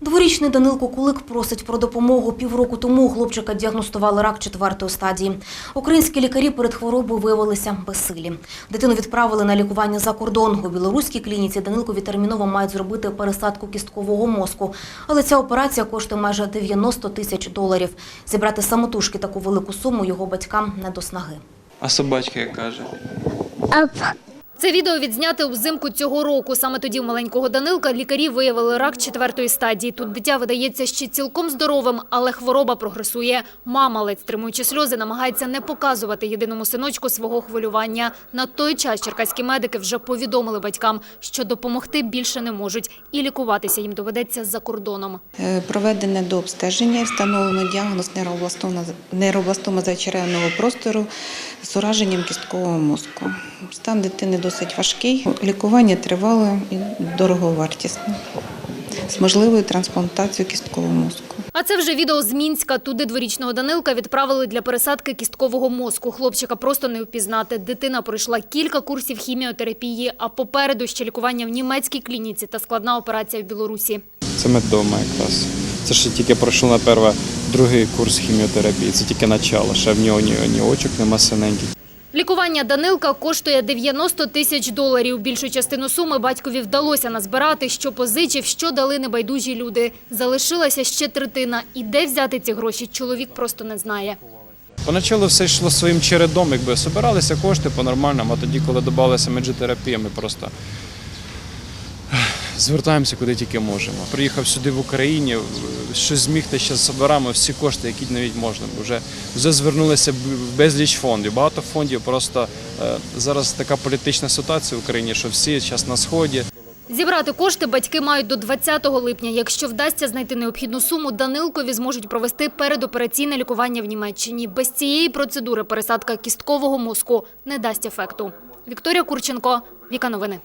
Дворічний Данилко Кулик просить про допомогу. Півроку тому хлопчика діагностували рак четвертої стадії. Українські лікарі перед хворобою виявилися безсилі. Дитину відправили на лікування за кордон. У білоруській клініці Данилкові терміново мають зробити пересадку кісткового мозку. Але ця операція коштує майже 90 тисяч доларів. Зібрати самотужки таку велику суму його батькам не до снаги. А собачка як каже? Це відео відзняте взимку цього року. Саме тоді у маленького Данилка лікарі виявили рак четвертої стадії. Тут дитя видається ще цілком здоровим, але хвороба прогресує. Мама, ледь стримуючи сльози, намагається не показувати єдиному синочку свого хвилювання. На той час черкаські медики вже повідомили батькам, що допомогти більше не можуть, і лікуватися їм доведеться за кордоном. Е, Проведене до обстеження, встановлено діагноз нейробластома зачеревного простору з ураженням кісткового мозку. Стан дитини досить важкий, лікування тривале і дороговартісне, з можливою трансплантацією кісткового мозку. А це вже відео з Мінська. Туди дворічного Данилка відправили для пересадки кісткового мозку. Хлопчика просто не впізнати. Дитина пройшла кілька курсів хіміотерапії, а попереду ще лікування в німецькій клініці та складна операція в Білорусі. Це медома якраз. Це ще тільки пройшов на перше, другий курс хіміотерапії. Це тільки начало. Ще в нього ні, ні очок нема синеньких. Лікування Данилка коштує 90 тисяч доларів. Більшу частину суми батькові вдалося назбирати, що позичив, що дали небайдужі люди. Залишилася ще третина. І де взяти ці гроші, чоловік просто не знає. Поначалу все йшло своїм чередом, якби собиралися кошти по-нормальному, а тоді, коли додалася меджитерапія, ми просто звертаємося куди тільки можемо. Приїхав сюди в Україні, що зміг, те ще збираємо всі кошти, які навіть можна. Вже, вже звернулися в безліч фондів. Багато фондів просто е, зараз така політична ситуація в Україні, що всі зараз на сході. Зібрати кошти батьки мають до 20 липня. Якщо вдасться знайти необхідну суму, Данилкові зможуть провести передопераційне лікування в Німеччині. Без цієї процедури пересадка кісткового мозку не дасть ефекту. Вікторія Курченко, Віка Новини.